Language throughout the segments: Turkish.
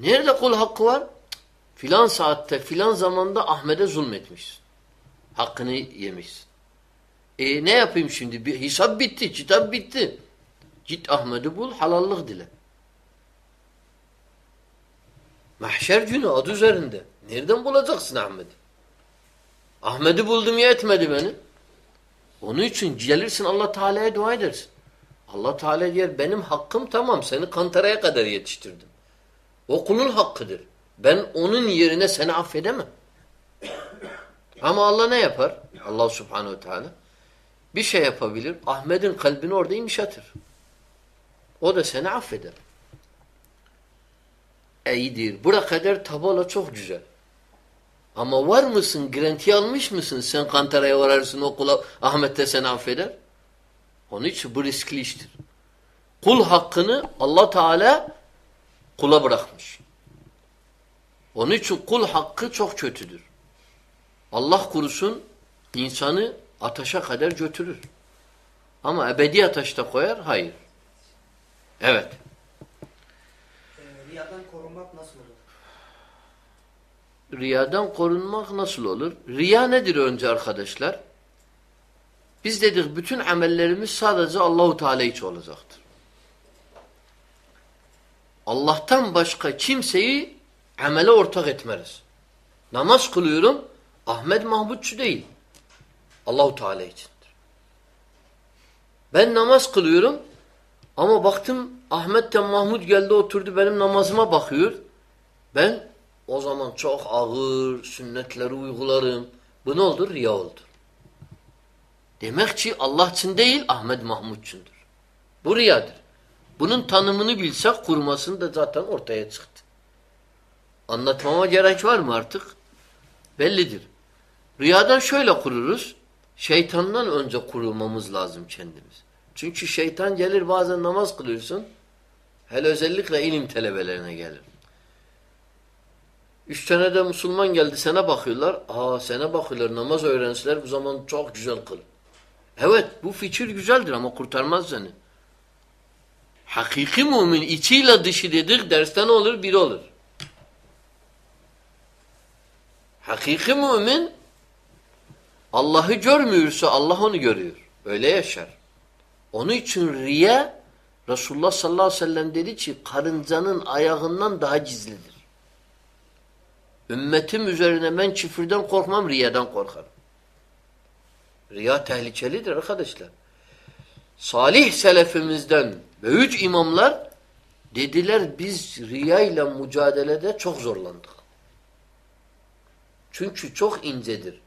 Nerede kul hakkı var? Filan saatte, filan zamanda Ahmet'e zulmetmişsin. Hakkını yemişsin. E ne yapayım şimdi? Bir hesap bitti, kitap bitti. Git Ahmet'i bul, halallık dile. Mahşer günü adı üzerinde. Nereden bulacaksın Ahmet'i? Ahmet'i buldum ya etmedi beni. Onun için gelirsin Allah Teala'ya dua edersin. Allah Teala diyor benim hakkım tamam seni kantaraya kadar yetiştirdim. O kulun hakkıdır. Ben onun yerine seni affedemem. Ama Allah ne yapar? Allah Subhanahu Teala bir şey yapabilir. Ahmet'in kalbini orada imşatır. O da seni affeder. İyidir. Bura kadar tabela çok güzel. Ama var mısın? Garanti almış mısın? Sen kantaraya vararsın okula Ahmet de seni affeder. Onun için bu riskli iştir. Kul hakkını Allah Teala kula bırakmış. Onun için kul hakkı çok kötüdür. Allah kurusun insanı ateşe kadar götürür. Ama ebedi ateşte koyar? Hayır. Evet. Ee, riyadan korunmak nasıl olur? Riyadan korunmak nasıl olur? Riya nedir önce arkadaşlar? Biz dedik bütün amellerimiz sadece Allahu Teala için olacaktır. Allah'tan başka kimseyi amele ortak etmeriz. Namaz kılıyorum Ahmet Mahmutçu değil. Allahu Teala içindir. Ben namaz kılıyorum ama baktım Ahmet'ten Mahmut geldi oturdu benim namazıma bakıyor. Ben o zaman çok ağır sünnetleri uygularım. Bu ne oldu? Riya oldu. Demek ki Allah için değil Ahmet Mahmut içindir. Bu riyadır. Bunun tanımını bilsek kurmasını da zaten ortaya çıktı. Anlatmama gerek var mı artık? Bellidir. Riyadan şöyle kururuz. Şeytandan önce kurulmamız lazım kendimiz. Çünkü şeytan gelir bazen namaz kılıyorsun. Hele özellikle ilim talebelerine gelir. Üç tane de Müslüman geldi sana bakıyorlar. Aa sana bakıyorlar namaz öğrenciler bu zaman çok güzel kıl. Evet bu fikir güzeldir ama kurtarmaz seni. Hakiki mümin içiyle dışı dedik dersten olur biri olur. Hakiki mümin Allah'ı görmüyorsa Allah onu görüyor. Öyle yaşar. Onun için riye Resulullah sallallahu aleyhi ve sellem dedi ki karıncanın ayağından daha gizlidir. Ümmetim üzerine ben çifirden korkmam, riyadan korkarım. Riya tehlikelidir arkadaşlar. Salih selefimizden büyük imamlar dediler biz riya ile mücadelede çok zorlandık. Çünkü çok incedir.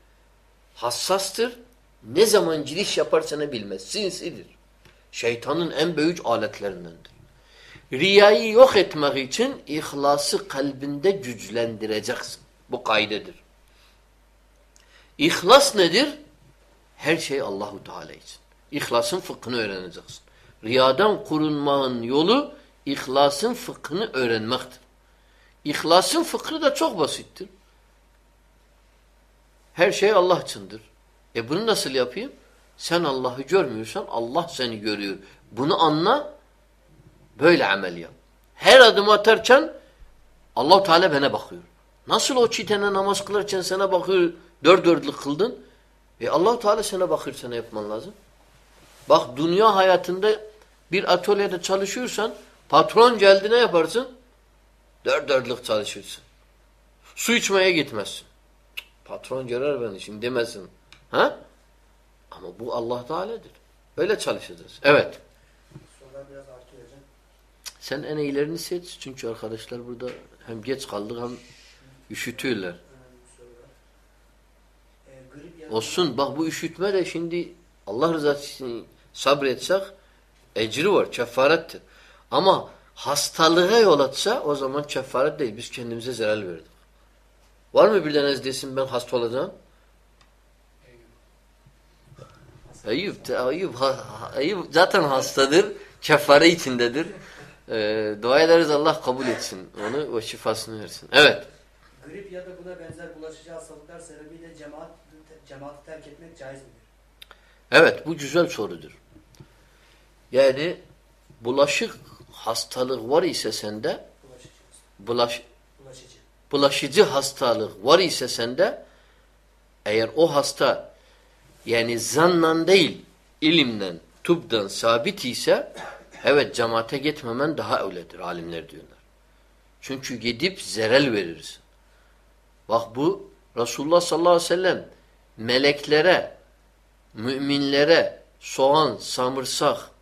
Hassastır. Ne zaman giriş yaparsa bilmez. Sinsidir. Şeytanın en büyük aletlerindendir. Riyayı yok etmek için ihlası kalbinde güçlendireceksin. Bu kaydedir. İhlas nedir? Her şey Allahu Teala için. İhlasın fıkhını öğreneceksin. Riyadan korunmanın yolu ihlasın fıkhını öğrenmektir. İhlasın fıkhı da çok basittir. Her şey Allah içindir. E bunu nasıl yapayım? Sen Allah'ı görmüyorsan Allah seni görüyor. Bunu anla, böyle amel yap. Her adım atarken allah Teala bana bakıyor. Nasıl o çitene namaz kılarken sana bakıyor, dört dörtlük kıldın? E allah Teala sana bakıyor, sana yapman lazım. Bak dünya hayatında bir atölyede çalışıyorsan patron geldi ne yaparsın? Dört dörtlük çalışırsın. Su içmeye gitmezsin. Patron görer beni şimdi demesin. Ha? Ama bu Allah Teala'dır. Öyle çalışacağız. Evet. Sen en iyilerini seç. Çünkü arkadaşlar burada hem geç kaldık hem üşütüyorlar. Ee, Olsun. Bak bu üşütme de şimdi Allah rızası için sabretsek ecri var. Kefarettir. Ama hastalığa yol atsa o zaman kefaret değil. Biz kendimize zarar verdik. Var mı bir tanesi desin ben hasta olacağım? Eyüp, Eyüp, Eyüp zaten hastadır. Kefare içindedir. Ee, dua ederiz Allah kabul etsin. Onu o şifasını versin. Evet. grip ya da buna benzer bulaşıcı hastalıklar sebebiyle cemaat cemaati terk etmek caiz midir? Evet bu güzel sorudur. Yani bulaşık hastalık var ise sende bulaş, Bulaşıcı. bulaşıcı hastalık var ise sende eğer o hasta yani zannan değil ilimden, tıbdan sabit ise evet cemaate gitmemen daha öyledir alimler diyorlar. Çünkü gidip zerel verirsin. Bak bu Resulullah sallallahu aleyhi ve sellem meleklere, müminlere soğan, samırsak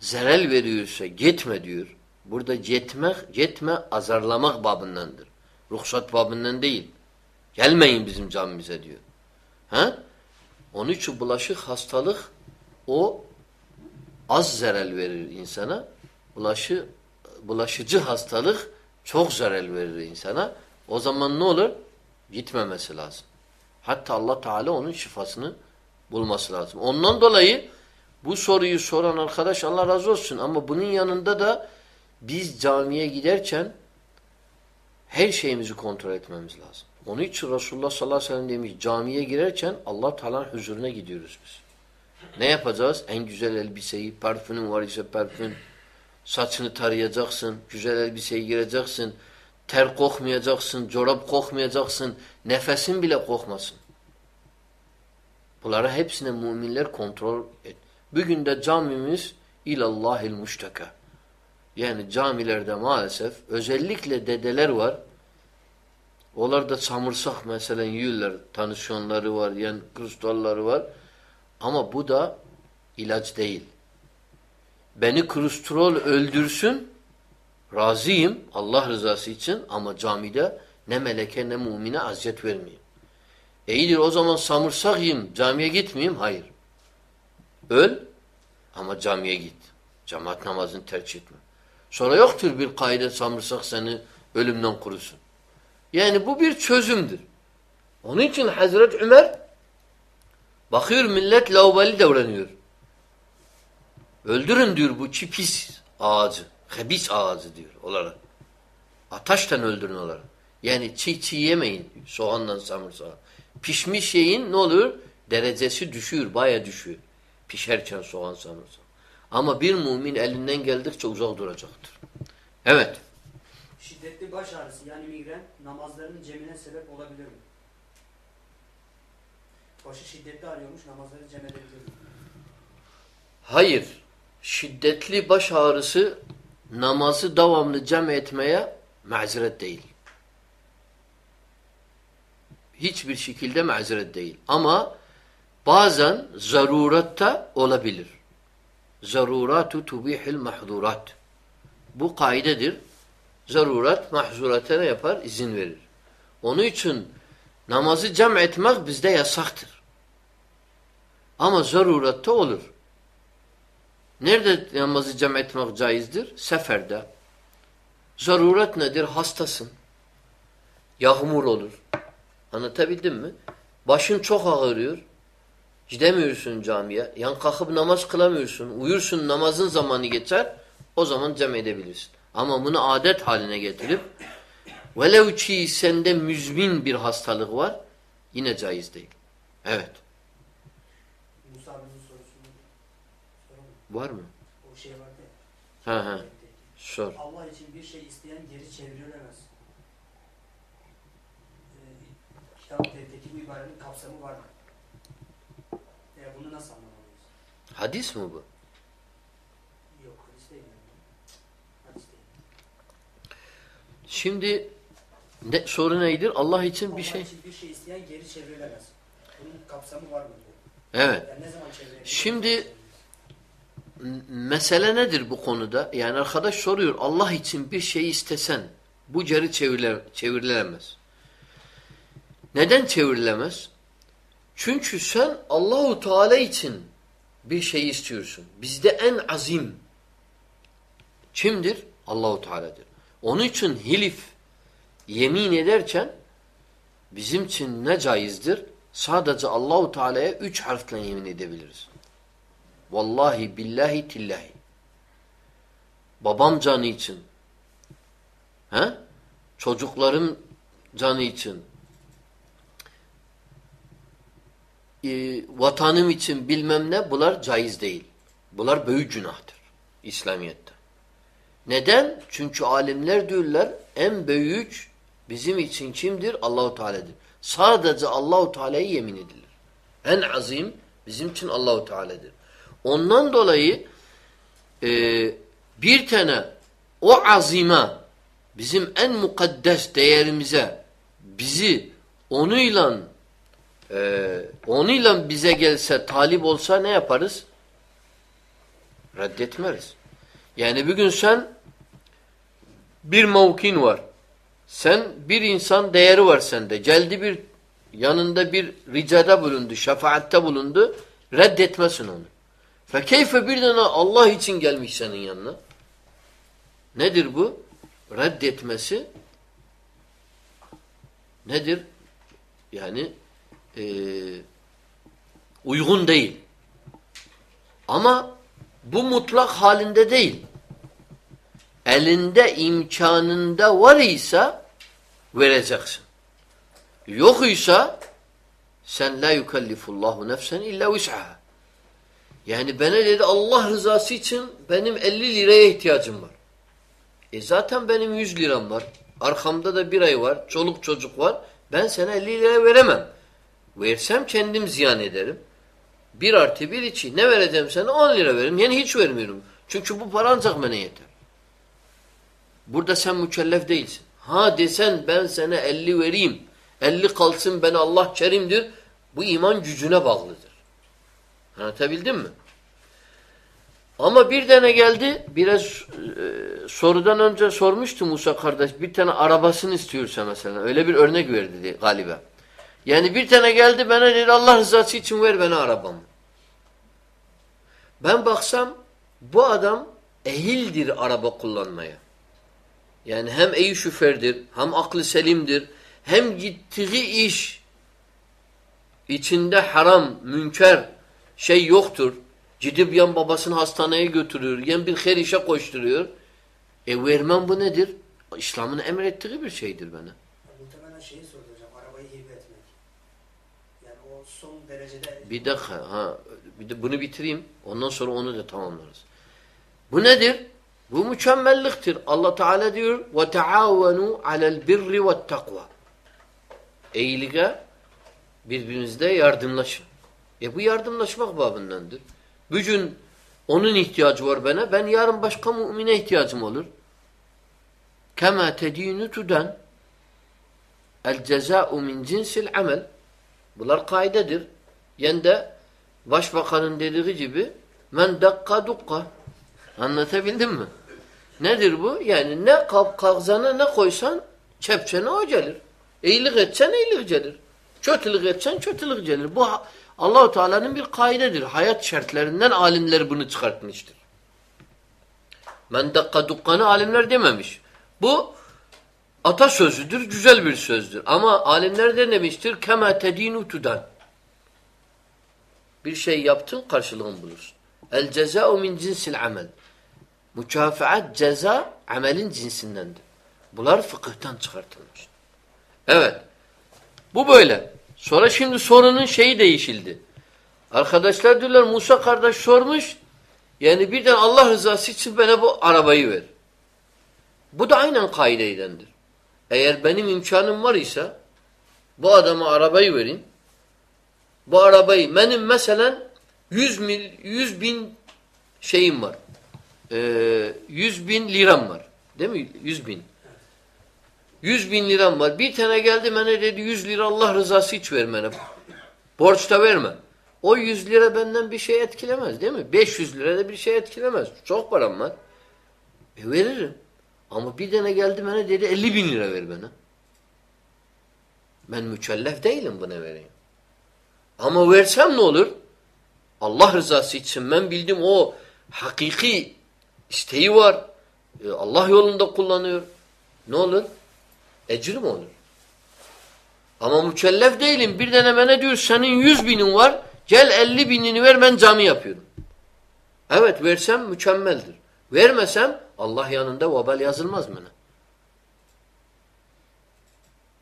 zerel veriyorsa gitme diyor. Burada gitmek, gitme azarlamak babındandır. Ruhsat babından değil. Gelmeyin bizim camimize diyor. Ha? Onun için bulaşık hastalık o az zarar verir insana. Bulaşı, bulaşıcı hastalık çok zarar verir insana. O zaman ne olur? Gitmemesi lazım. Hatta Allah Teala onun şifasını bulması lazım. Ondan dolayı bu soruyu soran arkadaş Allah razı olsun ama bunun yanında da biz camiye giderken her şeyimizi kontrol etmemiz lazım. Onun için Resulullah sallallahu aleyhi ve sellem demiş camiye girerken Allah Teala'nın huzuruna gidiyoruz biz. Ne yapacağız? En güzel elbiseyi, parfümün var ise parfüm, saçını tarayacaksın, güzel elbiseyi gireceksin, ter kokmayacaksın, çorap kokmayacaksın, nefesin bile kokmasın. Bunlara hepsine müminler kontrol et. Bugün de camimiz ilallahil müşteka. Yani camilerde maalesef özellikle dedeler var. Onlar da çamırsak mesela yiyorlar. Tansiyonları var, yani kristalları var. Ama bu da ilaç değil. Beni kolesterol öldürsün, razıyım Allah rızası için ama camide ne meleke ne mumine aziyet vermeyeyim. E iyidir o zaman samırsak yiyeyim, camiye gitmeyeyim. Hayır. Öl ama camiye git. Cemaat namazını tercih etme. Sonra yoktur bir kaide samırsak seni ölümden kurusun. Yani bu bir çözümdür. Onun için Hazret Ömer bakıyor millet laubali davranıyor. Öldürün diyor bu çipis ağacı. Hebis ağacı diyor olarak. Ataştan öldürün olarak. Yani çiğ çiğ yemeyin soğandan samırsağı. Pişmiş şeyin ne olur? Derecesi düşüyor, baya düşüyor. Pişerken soğan samırsağı. Ama bir mümin elinden geldikçe uzak duracaktır. Evet. Şiddetli baş ağrısı yani migren namazlarının cemine sebep olabilir mi? Başı şiddetli ağrıyormuş namazları cem edebilir mi? Hayır. Şiddetli baş ağrısı namazı devamlı cem etmeye mazeret değil. Hiçbir şekilde mazeret değil. Ama bazen zaruratta olabilir. Zaruratu tubihil mahdurat. Bu kaidedir. Zarurat mahzurata ne yapar? İzin verir. Onun için namazı cem etmek bizde yasaktır. Ama zaruratta olur. Nerede namazı cem etmek caizdir? Seferde. Zaruret nedir? Hastasın. Yağmur olur. Anlatabildim mi? Başın çok ağrıyor. Gidemiyorsun camiye. Yan kalkıp namaz kılamıyorsun. Uyursun namazın zamanı geçer. O zaman cem edebilirsin. Ama bunu adet haline getirip velev ki sende müzmin bir hastalık var yine caiz değil. Evet. Musa abinin sorusunu. Var mı? O şey vardı. Ha ha. Sor. Allah için bir şey isteyen geri çevrilemez. Ee, Kitap-ı Tevhid'deki bu ibarenin kapsamı var mı? E, bunu nasıl anlamalıyız? Hadis mi bu? Yok, hadis değil. yani. Hadis değil. Şimdi ne, soru neydir? Allah için bir Allah şey. için bir şey isteyen geri çevrilemez. Bunun kapsamı var mı? Evet. Yani ne zaman? Şimdi mesele nedir bu konuda? Yani arkadaş soruyor Allah için bir şey istesen bu geri çevrile, çevrilemez. Neden çevrilemez? Çünkü sen Allahu Teala için bir şey istiyorsun. Bizde en azim kimdir? Allahu Teala'dır. Onun için hilif yemin ederken bizim için ne caizdir? Sadece Allahu Teala'ya üç harfle yemin edebiliriz. Vallahi billahi tillahi. Babam canı için. He? Çocuklarım canı için. Ee, vatanım için bilmem ne bunlar caiz değil. Bunlar büyük günahtır İslamiyet'te. Neden? Çünkü alimler diyorlar en büyük bizim için kimdir? Allahu Teala'dır. Sadece Allahu Teala'yı yemin edilir. En azim bizim için Allahu Teala'dır. Ondan dolayı e, bir tane o azima bizim en mukaddes değerimize bizi onuyla e, onuyla bize gelse talip olsa ne yaparız? Reddetmeriz. Yani bir gün sen bir mevkin var. Sen bir insan değeri var sende. Geldi bir yanında bir ricada bulundu, şefaatte bulundu. Reddetmesin onu. Fekeyfe bir tane Allah için gelmiş senin yanına. Nedir bu? Reddetmesi nedir? Yani e, uygun değil. Ama bu mutlak halinde değil. Elinde imkanında var ise vereceksin. Yok ise sen la yukellifullahu nefsen illa vus'aha. Yani bana dedi Allah rızası için benim 50 liraya ihtiyacım var. E zaten benim 100 liram var. Arkamda da bir ay var. Çoluk çocuk var. Ben sana 50 lira veremem. Versem kendim ziyan ederim. Bir artı bir içi. Ne vereceğim sana? 10 lira veririm. Yani hiç vermiyorum. Çünkü bu para ancak bana yeter. Burada sen mükellef değilsin. Ha desen ben sana 50 vereyim. 50 kalsın ben Allah kerimdir. Bu iman gücüne bağlıdır. Anlatabildim mi? Ama bir tane geldi, biraz e, sorudan önce sormuştu Musa kardeş, bir tane arabasını istiyorsa mesela, öyle bir örnek verdi galiba. Yani bir tane geldi bana dedi Allah rızası için ver bana arabamı. Ben baksam bu adam ehildir araba kullanmaya. Yani hem iyi şofördür, hem aklı selimdir, hem gittiği iş içinde haram, münker şey yoktur. Gidip yan babasını hastaneye götürüyor, yan bir her işe koşturuyor. E vermem bu nedir? İslam'ın emrettiği bir şeydir bana. Muhtemelen şeyi sordu hocam, arabayı hibe etmek. Yani o son derecede... Bir dakika, ha, bir de bunu bitireyim. Ondan sonra onu da tamamlarız. Bu nedir? Bu mükemmelliktir. Allah Teala diyor: "Ve taavenu alel birri ve takva." İyiliğe birbirinizde yardımlaşın. E bu yardımlaşmak babındandır. Bugün onun ihtiyacı var bana. Ben yarın başka mümine ihtiyacım olur. Kema tedinu tuden el ceza'u min cinsil amel. Bunlar kaidedir. Yani de başbakanın dediği gibi men dakka dukka. Anlatabildim mi? Nedir bu? Yani ne kavzana ne koysan çepçene o gelir. İyilik etsen iyilik gelir. Kötülük etsen kötülük gelir. Bu Allahu Teala'nın bir kaidedir. Hayat şartlarından alimler bunu çıkartmıştır. Men dakka dukkanı alimler dememiş. Bu atasözüdür, güzel bir sözdür. Ama alimler de demiştir? Kema tedinu tudan. Bir şey yaptın karşılığını bulursun. El ceza'u min cinsil amel. Mükafaat ceza amelin cinsindendir. Bunlar fıkıhtan çıkartılmış. Evet. Bu böyle. Sonra şimdi sorunun şeyi değişildi. Arkadaşlar diyorlar Musa kardeş sormuş. Yani birden Allah rızası için bana bu arabayı ver. Bu da aynen kaideydendir. Eğer benim imkanım var ise bu adama arabayı verin. Bu arabayı benim mesela 100 mil 100 bin şeyim var. Ee, 100 bin liram var. Değil mi? 100 bin. 100 bin liram var. Bir tane geldi bana dedi 100 lira Allah rızası hiç vermene. Borçta verme. O 100 lira benden bir şey etkilemez değil mi? 500 lira da bir şey etkilemez. Çok param var. E veririm. Ama bir tane geldi bana dedi 50 bin lira ver bana. Ben mükellef değilim buna vereyim. Ama versem ne olur? Allah rızası için ben bildim o hakiki isteği var. E Allah yolunda kullanıyor. Ne olur? Ecir mi olur? Ama mükellef değilim. Bir denemene diyor senin yüz binin var. Gel elli binini ver ben cami yapıyorum. Evet versem mükemmeldir. Vermesem Allah yanında vebal yazılmaz mı?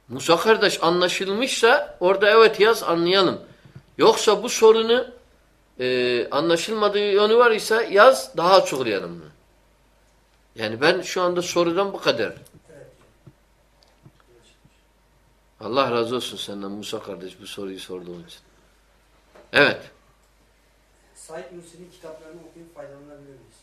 Musa kardeş anlaşılmışsa orada evet yaz anlayalım. Yoksa bu sorunu e, anlaşılmadığı yönü var ise yaz daha açıklayalım. Yani ben şu anda sorudan bu kadar. Allah razı olsun senden Musa kardeş bu soruyu sorduğun için. Evet. Said Nursi'nin kitaplarını okuyup faydalanabilir miyiz?